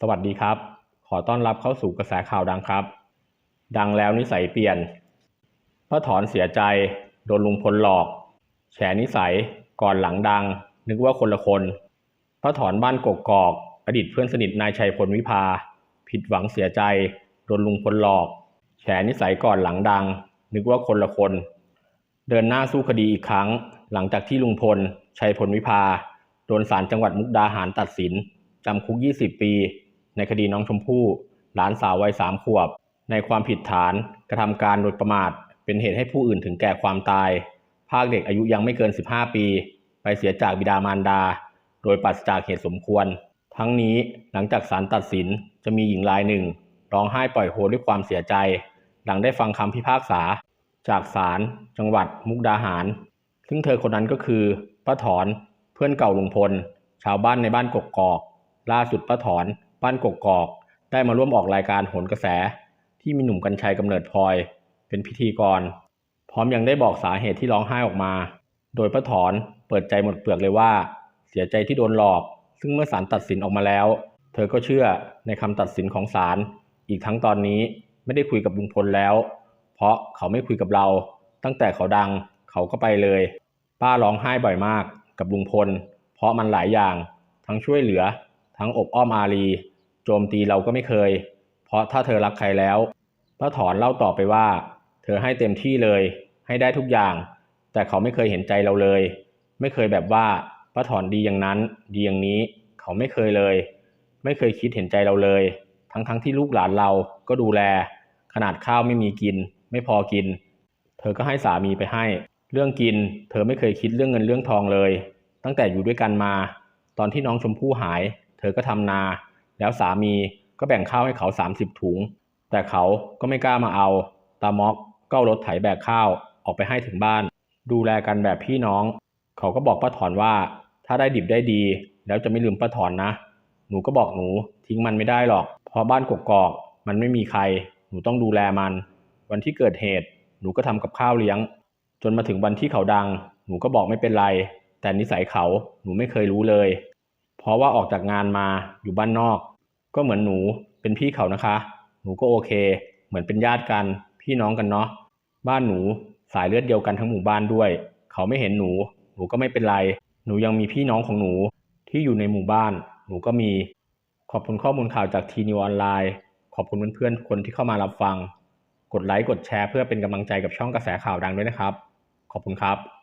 สวัสดีครับ ขอต้อนรับเข้าสู่กระแสข่าวดังครับ ดังแล้วนิสัยเปลี่ยนป้าถอนเสียใจ โดนลุงพลหลอก แฉนิสัยก่อนหลังดัง นึกว่าคนละคนป้าถอนบ้านกกอก อดีตเพื่อนสนิทนายชัยพลวิภา ผิดหวังเสียใจ โดนลุงพลหลอก แฉนิสัยก่อนหลังดัง นึกว่าคนละคน เดินหน้าสู้คดีอีกครั้ง หลังจากที่ลุงพล ชัยพลวิภา โดนศาลจังหวัดมุกดาหารตัดสินจำคุก 20 ปี ในคดีน้องชมพู่ หลานสาววัยสามขวบ ในความผิดฐานกระทำการโดยประมาท เป็นเหตุให้ผู้อื่นถึงแก่ความตาย ภาคเด็กอายุยังไม่เกิน 15 ปี ไปเสียจากบิดามารดา โดยปราศจากเหตุสมควร ทั้งนี้หลังจากศาลตัดสินจะมีหญิงรายหนึ่ง ร้องไห้ปล่อยโฮด้วยความเสียใจ หลังได้ฟังคำพิพากษา จากศาลจังหวัดมุกดาหาร ซึ่งเธอคนนั้นก็คือป้าถอนเพื่อนเก่าลุงพล ชาวบ้านในบ้านกกอก ล่าสุดป้าถอน บ้านกกอก ได้มาร่วมออกรายการโหนกระแส ที่มีหนุ่มกัญชัยกำเนิดพลอย เป็นพิธีกร พร้อมยังได้บอกสาเหตุที่ร้องไห้ออกมา โดยป้าถอนเปิดใจหมดเปลือกเลยว่า เสียใจที่โดนหลอก ซึ่งเมื่อศาลตัดสินออกมาแล้ว เธอก็เชื่อในคำตัดสินของศาลอีกทั้งตอนนี้ไม่ได้คุยกับลุงพลแล้ว เพราะเขาไม่คุยกับเรา ตั้งแต่เขาดังเขาก็ไปเลย ป้าร้องไห้บ่อยมากกับลุงพล เพราะมันหลายอย่าง ทั้งช่วยเหลือ ทั้งอบอ้อมอารี โจมตีเราก็ไม่เคย เพราะถ้าเธอรักใครแล้วป้าถอนเล่าต่อไปว่า เธอให้เต็มที่เลย ให้ได้ทุกอย่าง แต่เขาไม่เคยเห็นใจเราเลย ไม่เคยแบบว่าป้าถอนดีอย่างนั้น ดีอย่างนี้ เขาไม่เคยเลย ไม่เคยคิดเห็นใจเราเลย ทั้งทั้งที่ลูกหลานเราก็ดูแล ขนาดข้าวไม่มีกิน ไม่พอกิน เธอก็ให้สามีไปให้ เรื่องกิน เธอไม่เคยคิดเรื่องเงินเรื่องทองเลย ตั้งแต่อยู่ด้วยกันมา ตอนที่น้องชมพู่หาย เธอก็ทำนา แล้วสามีก็แบ่งข้าวให้เขา 30 ถุง แต่เขาก็ไม่กล้ามาเอา ตาม็อกก็รถไถแบกข้าวออกไปให้ถึงบ้าน ดูแลกันแบบพี่น้อง เขาก็บอกป้าถอนว่า ถ้าได้ดิบได้ดี แล้วจะไม่ลืมป้าถอนนะ หนูก็บอกหนูทิ้งมันไม่ได้หรอก เพราะบ้านกกอกมันไม่มีใคร หนูต้องดูแลมัน วันที่เกิดเหตุ หนูก็ทำกับข้าวเลี้ยง จนมาถึงวันที่เขาดัง หนูก็บอกไม่เป็นไร แต่นิสัยเขาหนูไม่เคยรู้เลย ราะว่าออกจากงานมาอยู่บ้านนอก ก็เหมือนหนูเป็นพี่เขานะคะ หนูก็โอเค เหมือนเป็นญาติกันพี่น้องกันเนาะบ้านหนูสายเลือดเดียวกันทั้งหมู่บ้านด้วย เขาไม่เห็นหนู หนูก็ไม่เป็นไร หนูยังมีพี่น้องของหนูที่อยู่ในหมู่บ้าน หนูก็มี ขอบคุณข้อมูลข่าวจากทีนิวออนไลน์ ขอบคุณเพื่อนๆทุกคนที่เข้ามารับฟัง กดไลค์กดแชร์เพื่อเป็นกำลังใจกับช่องกระแสข่าวดังด้วยนะครับ ขอบคุณครับ